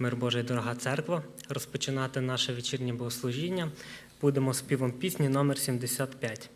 Мир Божий, дорога церква, розпочинати наше вечірнє богослужіння. Будемо співом пісні номер 75.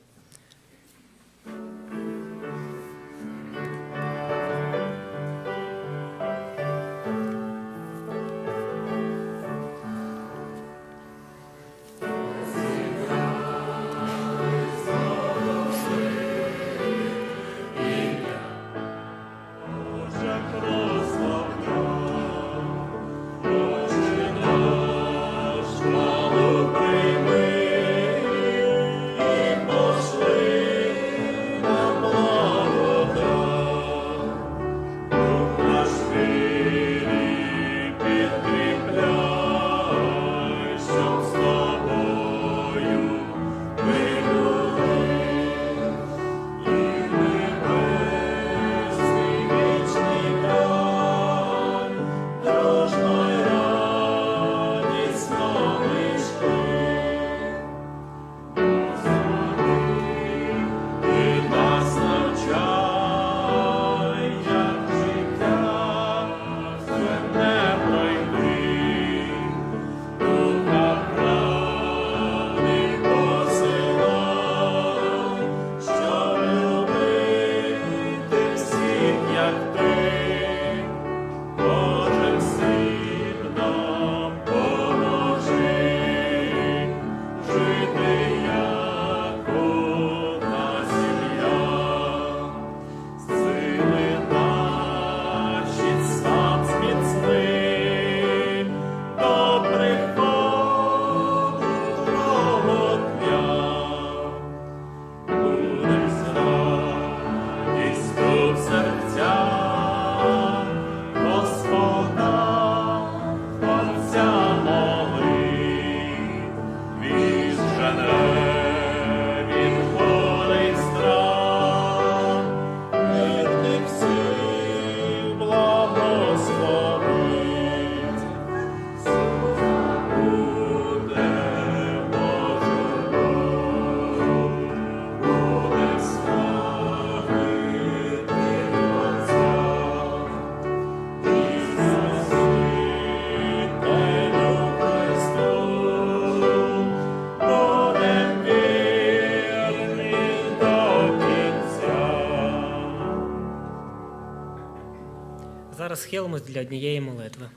Схилимось для однієї молитви.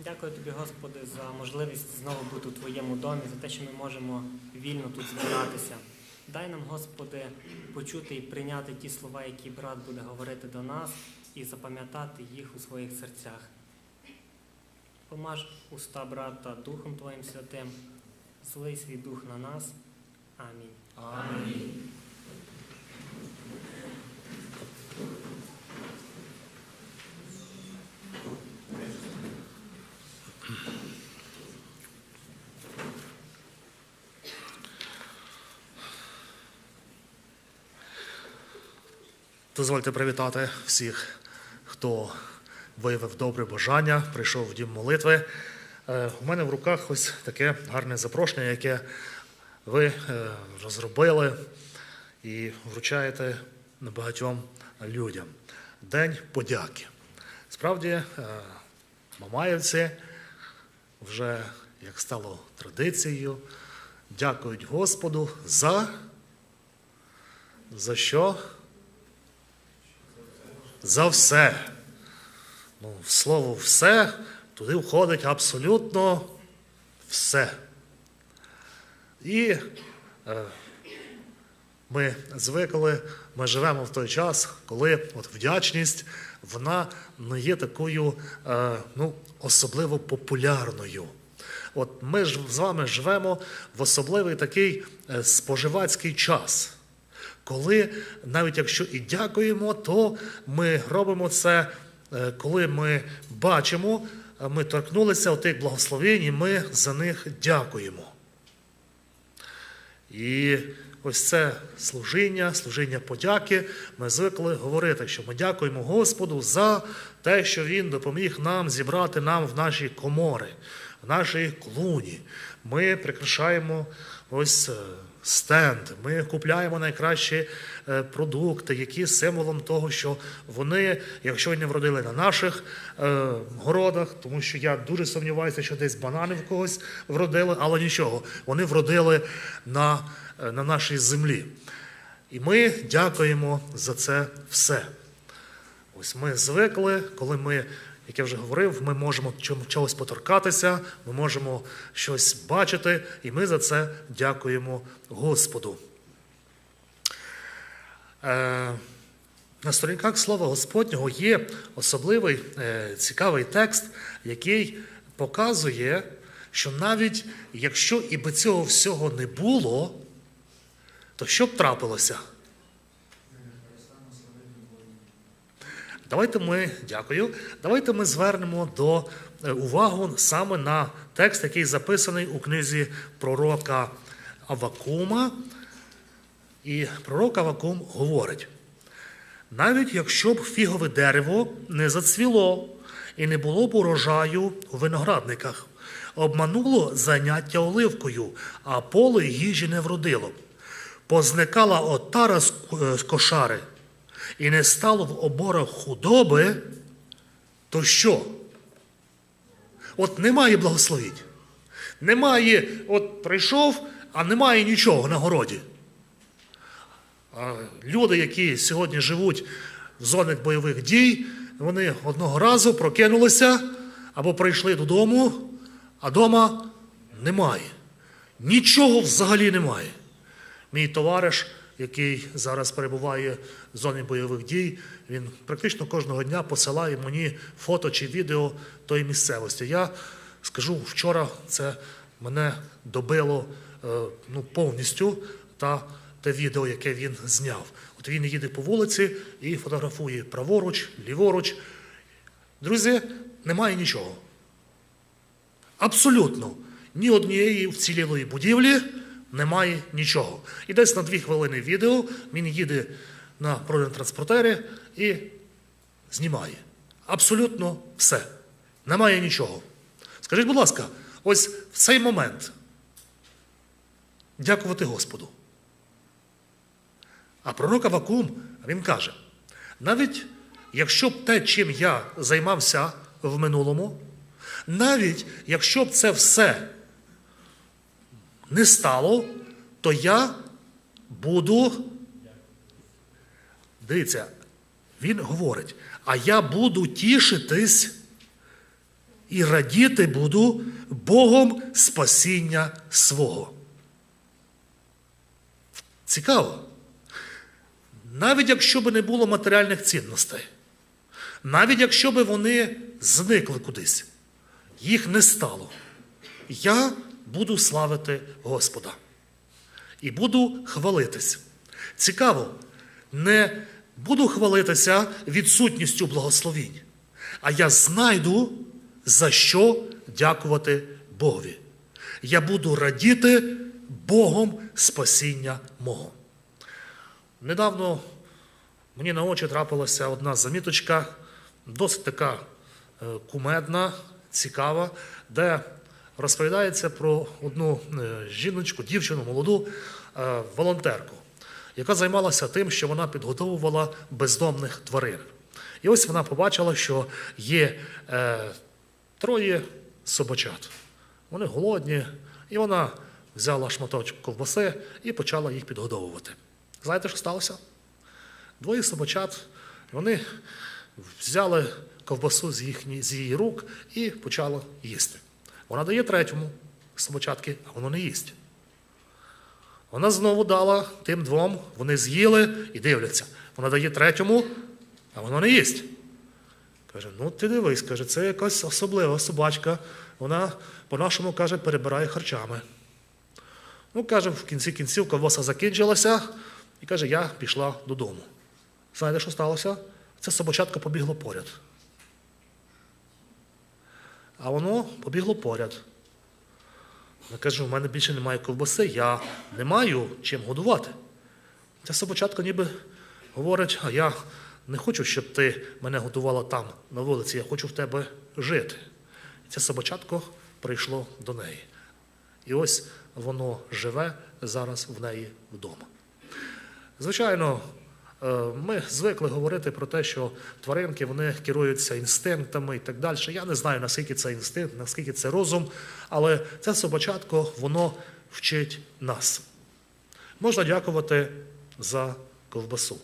Дякую тобі, Господи, за можливість знову бути у Твоєму домі, за те, що ми можемо вільно тут збиратися. Дай нам, Господи, почути і прийняти ті слова, які брат буде говорити до нас, і запам'ятати їх у своїх серцях. Помаж уста брата Духом Твоїм Святим, злий свій дух на нас. Амінь. Дозвольте привітати всіх, хто виявив добре бажання, прийшов в дім молитви. Е, У мене в руках ось таке гарне запрошення, яке ви е, розробили і вручаєте багатьом людям. День подяки. Справді, е, мамаївці вже, як стало традицією, дякують Господу за, за що? За все. Ну, в слово все туди входить абсолютно все. І е, ми звикли, ми живемо в той час, коли от вдячність вона не є такою е, ну, особливо популярною. От ми ж з вами живемо в особливий такий е, споживацький час коли навіть якщо і дякуємо, то ми робимо це, е, коли ми бачимо, е, ми торкнулися тих благословень, і ми за них дякуємо. І ось це служіння, служіння подяки. Ми звикли говорити, що ми дякуємо Господу за те, що Він допоміг нам зібрати нам в наші комори, в нашій клуні. Ми прикрашаємо ось е, стенд, ми купляємо найкращі е, продукти, які символом того, що вони, якщо не вродили на наших е, городах, тому що я дуже сумніваюся, що десь банани в когось вродили, але нічого, вони вродили на, е, на нашій землі. І ми дякуємо за це все. Ось ми звикли, коли ми, як я вже говорив, ми можемо чогось поторкатися, ми можемо щось бачити, і ми за це дякуємо Господу. Е, на сторінках Слова Господнього є особливий е, цікавий текст, який показує, що навіть якщо і би цього всього не було, то що б трапилося? Давайте ми дякую. Давайте ми звернемо до е, увагу саме на текст, який записаний у книзі пророка Авакума. І пророк Авакум говорить: навіть якщо б фігове дерево не зацвіло і не було б урожаю у виноградниках, обмануло заняття оливкою, а поле їжі не вродило. Позникала отара з кошари, і не стало в оборах худоби, то що? От немає благословіть. Немає, от прийшов, а немає нічого на городі. А люди, які сьогодні живуть в зонах бойових дій, вони одного разу прокинулися або прийшли додому, а дома немає. Нічого взагалі немає. Мій товариш, який зараз перебуває в зоні бойових дій, він практично кожного дня посилає мені фото чи відео тої місцевості. Я скажу, вчора це мене добило е, ну, повністю та те відео, яке він зняв. От він їде по вулиці і фотографує праворуч, ліворуч. Друзі, немає нічого. Абсолютно ні однієї вцілілої будівлі немає нічого. І десь на дві хвилини відео він їде на бронетранспортері і знімає. Абсолютно все. Немає нічого. Скажіть, будь ласка, ось в цей момент дякувати Господу. А пророк Авакум, він каже: навіть якщо б те, чим я займався в минулому, навіть якщо б це все не стало, то я буду. Дивіться, він говорить, а я буду тішитись і радіти буду Богом спасіння свого. Цікаво. Навіть якщо б не було матеріальних цінностей, навіть якщо б вони зникли кудись, їх не стало, я буду славити Господа і буду хвалитись. Цікаво, не буду хвалитися відсутністю благословінь, а я знайду, за що дякувати Богові. Я буду радіти Богом спасіння мого. Недавно мені на очі трапилася одна заміточка, досить така е, кумедна, цікава, де розповідається про одну е, жіночку, дівчину, молоду е, волонтерку, яка займалася тим, що вона підготовувала бездомних тварин. І ось вона побачила, що є е, троє собачат. Вони голодні, і вона взяла шматочок ковбаси і почала їх підгодовувати. Знаєте, що сталося? Двоє собачат, вони взяли ковбасу з, їхні, з її рук і почали їсти. Вона дає третьому собачатки, а воно не їсть. Вона знову дала тим двом, вони з'їли і дивляться. Вона дає третьому, а воно не їсть. Каже, ну ти дивись, каже, це якась особлива собачка. Вона, по-нашому, каже, перебирає харчами. Ну, каже, в кінці кінців ковбаса закінчилася, і каже, я пішла додому. Знаєте, що сталося? Це собачатка побігло поряд. А воно побігло поряд. Вона каже, у мене більше немає ковбаси, я не маю чим годувати. Ця собачатка ніби говорить, а я не хочу, щоб ти мене годувала там, на вулиці, я хочу в тебе жити. І це собачатко прийшло до неї. І ось воно живе зараз в неї вдома. Звичайно, ми звикли говорити про те, що тваринки вони керуються інстинктами і так далі. Я не знаю, наскільки це інстинкт, наскільки це розум, але це собачатко воно вчить нас. Можна дякувати за ковбасу.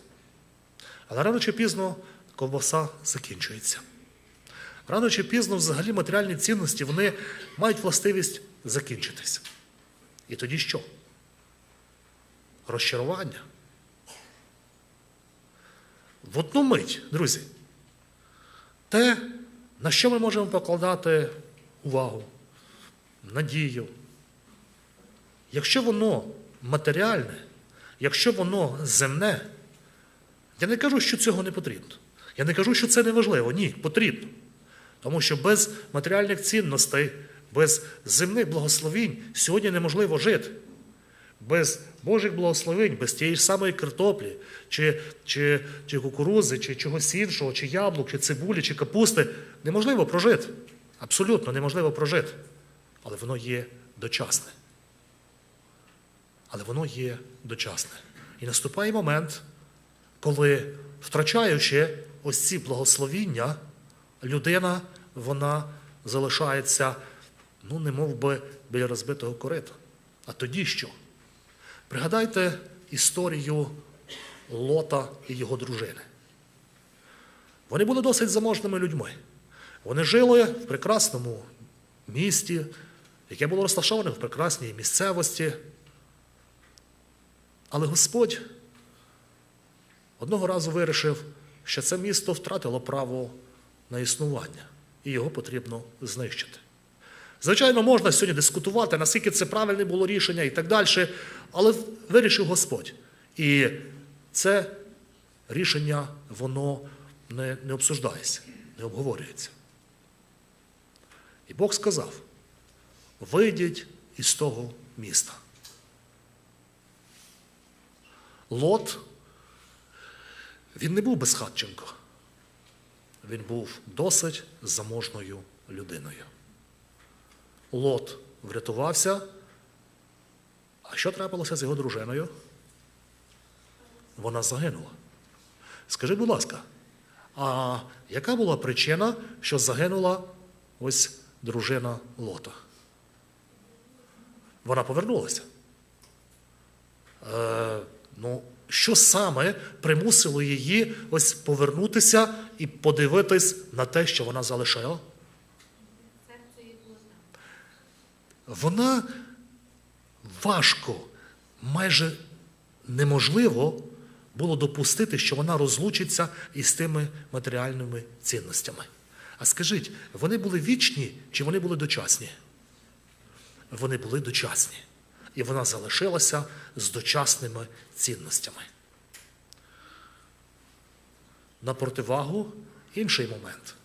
Але рано чи пізно ковбаса закінчується. Рано чи пізно взагалі матеріальні цінності вони мають властивість закінчитись. І тоді що? Розчарування. В одну мить, друзі, те, на що ми можемо покладати увагу, надію, якщо воно матеріальне, якщо воно земне, я не кажу, що цього не потрібно. Я не кажу, що це не важливо. Ні, потрібно. Тому що без матеріальних цінностей, без земних благословінь сьогодні неможливо жити. Без Божих благословень, без тієї ж самої картоплі, чи, чи, чи кукурузи, чи чогось іншого, чи яблук, чи цибулі, чи капусти неможливо прожити. Абсолютно неможливо прожити. Але воно є дочасне. Але воно є дочасне. І наступає момент, коли, втрачаючи ось ці благословіння, людина вона залишається, ну, не мов би, біля розбитого корита. А тоді що? Пригадайте історію Лота і його дружини. Вони були досить заможними людьми. Вони жили в прекрасному місті, яке було розташоване в прекрасній місцевості. Але Господь одного разу вирішив, що це місто втратило право на існування, і його потрібно знищити. Звичайно, можна сьогодні дискутувати, наскільки це правильне було рішення і так далі, але вирішив Господь. І це рішення, воно не, не обсуждається, не обговорюється. І Бог сказав: вийдіть із того міста. Лот, він не був безхатченко. Він був досить заможною людиною. Лот врятувався. А що трапилося з його дружиною? Вона загинула. Скажіть, будь ласка, а яка була причина, що загинула ось дружина Лота? Вона повернулася. Е, ну, що саме примусило її ось повернутися і подивитись на те, що вона залишила? Серце її було там. Вона важко, майже неможливо було допустити, що вона розлучиться із тими матеріальними цінностями. А скажіть, вони були вічні чи вони були дочасні? Вони були дочасні. І вона залишилася з дочасними цінностями. На противагу інший момент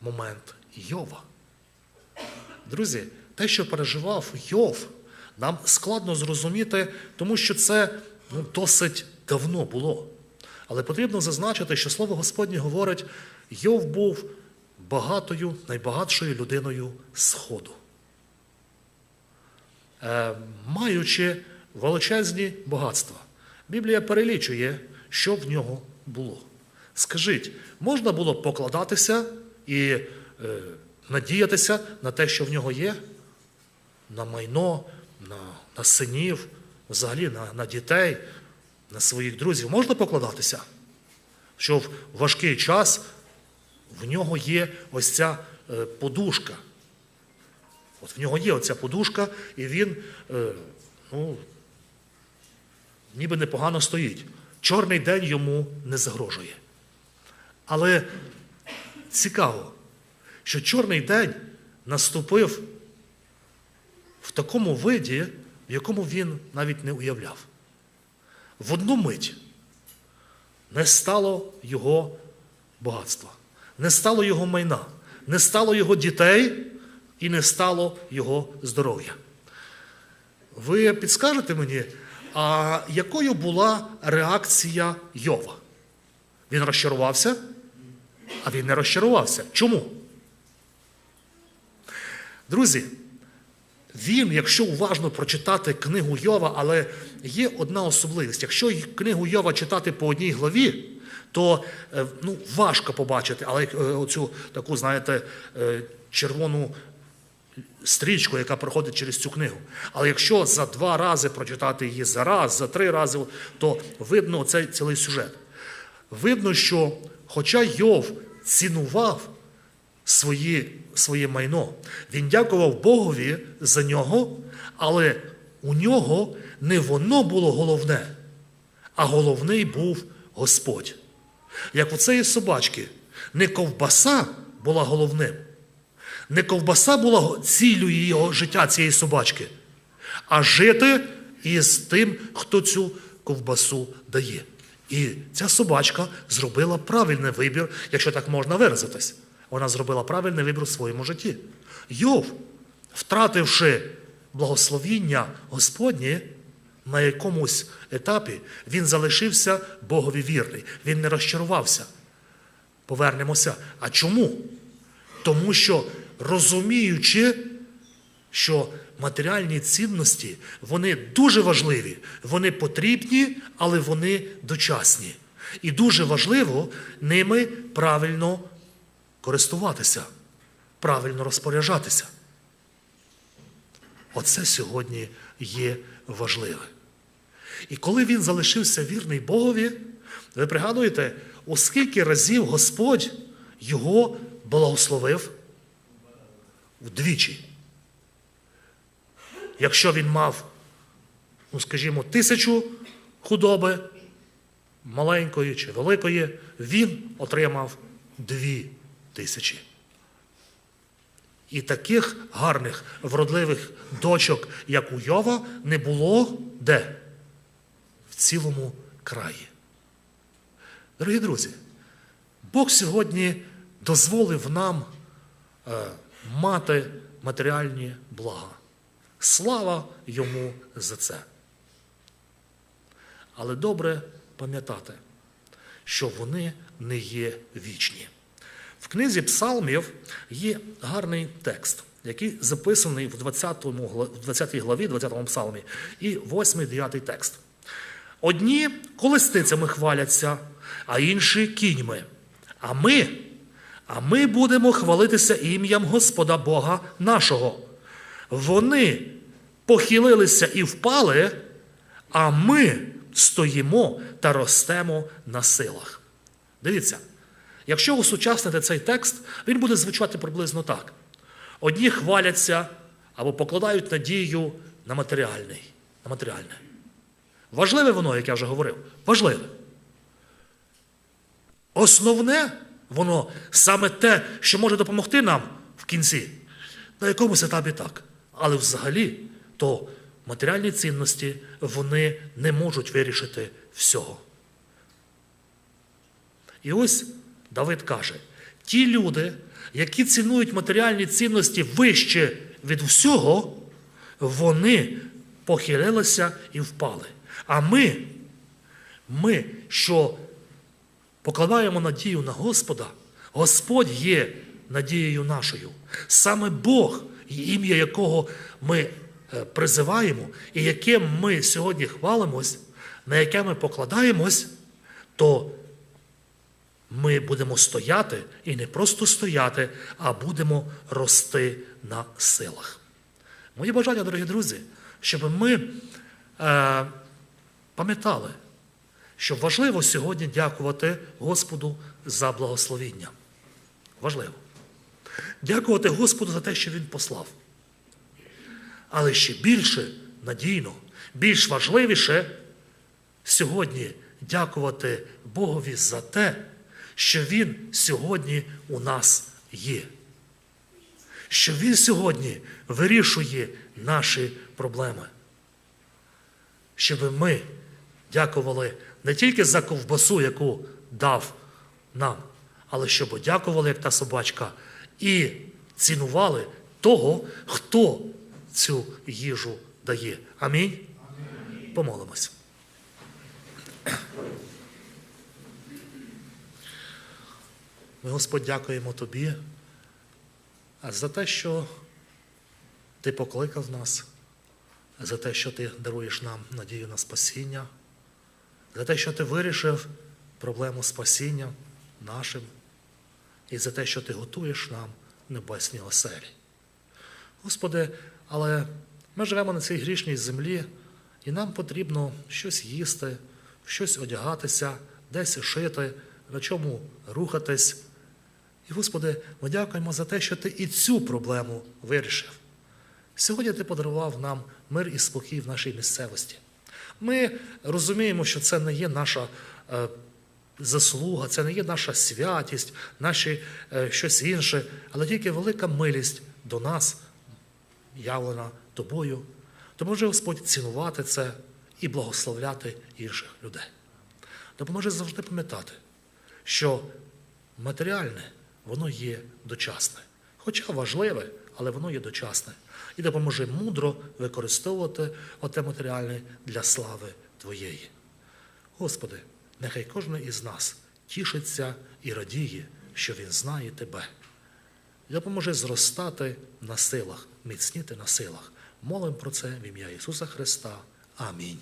момент Йова. Друзі, те, що переживав Йов, нам складно зрозуміти, тому що це ну, досить давно було. Але потрібно зазначити, що слово Господнє говорить, Йов був багатою, найбагатшою людиною Сходу. Е, маючи величезні багатства. Біблія перелічує, що в нього було. Скажіть, можна було покладатися і е, надіятися на те, що в нього є? На майно, на, на синів, взагалі на, на дітей, на своїх друзів. Можна покладатися? Що в важкий час в нього є ось ця е, подушка. От в нього є оця подушка, і він е, ну, ніби непогано стоїть. Чорний день йому не загрожує. Але цікаво, що чорний день наступив в такому виді, в якому він навіть не уявляв. В одну мить не стало його багатства, не стало його майна, не стало його дітей і не стало його здоров'я. Ви підскажете мені, а якою була реакція Йова? Він розчарувався? А він не розчарувався. Чому? Друзі, він, якщо уважно прочитати книгу Йова, але є одна особливість. Якщо книгу Йова читати по одній главі, то е, ну, важко побачити, але е, оцю таку, знаєте, е, червону стрічку, яка проходить через цю книгу. Але якщо за два рази прочитати її за раз, за три рази, то видно цей цілий сюжет. Видно, що хоча Йов цінував свої, своє майно, він дякував Богові за нього, але у нього не воно було головне, а головний був Господь. Як у цієї собачки, не ковбаса була головним, не ковбаса була ціллю його життя цієї собачки, а жити із тим, хто цю ковбасу дає. І ця собачка зробила правильний вибір, якщо так можна виразитись. Вона зробила правильний вибір у своєму житті. Йов, втративши благословіння Господнє, на якомусь етапі він залишився Богові вірний. Він не розчарувався. Повернемося. А чому? Тому що розуміючи, що матеріальні цінності вони дуже важливі, вони потрібні, але вони дочасні. І дуже важливо ними правильно користуватися, правильно розпоряджатися. Оце сьогодні є важливе. І коли він залишився вірний Богові, ви пригадуєте, у скільки разів Господь його благословив? Вдвічі. Якщо він мав, ну скажімо, тисячу худоби, маленької чи великої, він отримав дві тисячі. І таких гарних, вродливих дочок, як у Йова, не було де? В цілому краї. Дорогі друзі, Бог сьогодні дозволив нам е, мати матеріальні блага. Слава йому за це. Але добре пам'ятати, що вони не є вічні. В книзі Псалмів є гарний текст, який записаний в 20, 20 главі, 20 псалмі, і 8-9 текст. Одні колесницями хваляться, а інші кіньми. А ми, а ми будемо хвалитися ім'ям Господа Бога нашого. Вони похилилися і впали, а ми стоїмо та ростемо на силах. Дивіться, якщо усучаснити цей текст, він буде звучати приблизно так: одні хваляться або покладають надію на матеріальний, на матеріальне. Важливе воно, як я вже говорив, важливе. Основне воно саме те, що може допомогти нам в кінці. На якомусь етапі так. Але взагалі, то матеріальні цінності вони не можуть вирішити всього. І ось Давид каже: ті люди, які цінують матеріальні цінності вище від всього, вони похилилися і впали. А ми, ми, що покладаємо надію на Господа, Господь є надією нашою. Саме Бог, ім'я якого ми е, призиваємо, і яким ми сьогодні хвалимось, на яке ми покладаємось, то ми будемо стояти і не просто стояти, а будемо рости на силах. Моє бажання, дорогі друзі, щоб ми е, пам'ятали, що важливо сьогодні дякувати Господу за благословіння. Важливо. Дякувати Господу за те, що Він послав. Але ще більше надійно, більш важливіше сьогодні дякувати Богові за те, що Він сьогодні у нас є. Що Він сьогодні вирішує наші проблеми. Щоб ми дякували не тільки за ковбасу, яку дав нам, але щоб дякували, як та собачка, і цінували того, хто цю їжу дає. Амінь. Помолимось. Ми, Господь, дякуємо Тобі за те, що Ти покликав нас за те, що ти даруєш нам надію на спасіння, за те, що ти вирішив проблему спасіння нашим, і за те, що ти готуєш нам небесні оселі. Господи, але ми живемо на цій грішній землі, і нам потрібно щось їсти, щось одягатися, десь шити, на чому рухатись. І, Господи, ми дякуємо за те, що Ти і цю проблему вирішив. Сьогодні Ти подарував нам мир і спокій в нашій місцевості. Ми розуміємо, що це не є наша е, заслуга, це не є наша святість, наші е, щось інше, але тільки велика милість до нас явлена тобою. Допоможи Господь цінувати це і благословляти інших людей. Допоможи завжди пам'ятати, що матеріальне воно є дочасне, хоча важливе, але воно є дочасне. І допоможи мудро використовувати оте матеріальне для слави Твоєї. Господи, нехай кожен із нас тішиться і радіє, що Він знає Тебе. І допоможи зростати на силах, міцніти на силах. Молим про це в ім'я Ісуса Христа. Амінь.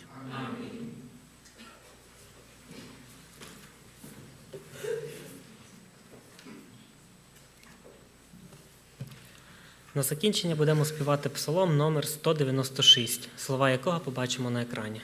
На закінчення будемо співати псалом номер 196, слова якого побачимо на екрані.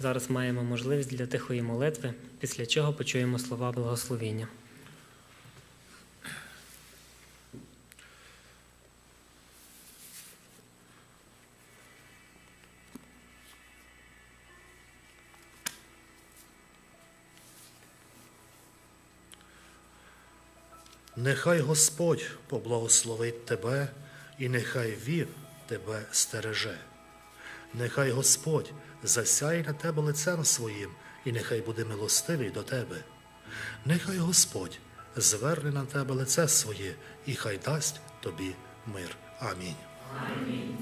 Зараз маємо можливість для тихої молитви, після чого почуємо слова благословіння. Нехай Господь поблагословить тебе, і нехай Він тебе стереже. Нехай Господь засяє на тебе лицем своїм, і нехай буде милостивий до тебе. Нехай Господь зверне на тебе лице своє, і хай дасть тобі мир. Амінь. Амінь.